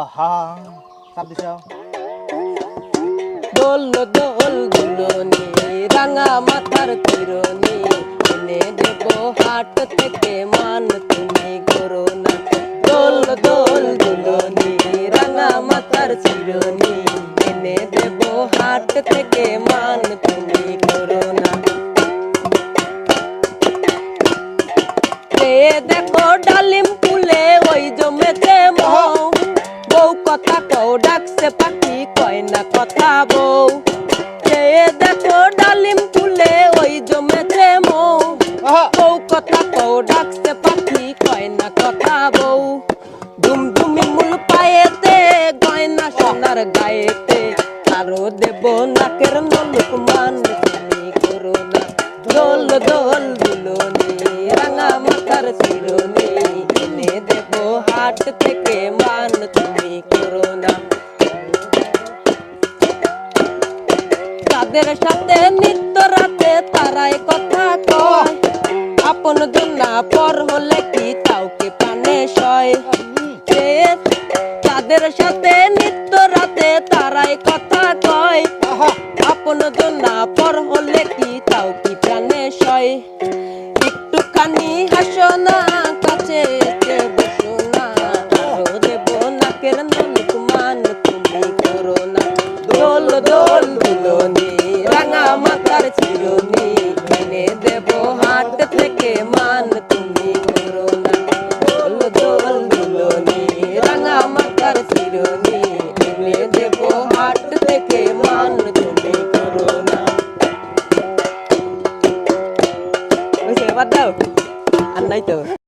আহা চাপ দিছ দোল থেকে মান তুমি করো না। দেখো ডালিম ফুলে জমেছে মৌ বউ কথা কও ডাকছে পাখি কয় না কথা বউ। এ দেখো ডালিম ফুলে ওই জমেছে মৌ বউ কথা কও ডাকছে পাখি কয় না কথা বউ। ধুমধুমি মূল পায়েতে গয়না সোনার গায়েতে। আরও দেব নাকের নলুক মান তুমি করো না দোল দোল দুলনি রাঙা মাথার দেব হাট থেকে মান তুমি করো না। তাদের সাথে নিত্য রাতে তারাই কথা কয়। আপন জনা পর হলে কি তাওকে পানে সয়? তাদের সাথে নিত্য রাতে তারাই কথা কয়। আপন জনা পর হলে কি তাও কি প্রাণে সয়? একটুখানি হাসো না রাজার চিরনি এনে দেব হাট থেকে মান তুমি করো না। এবার দাও। আর নাই তো।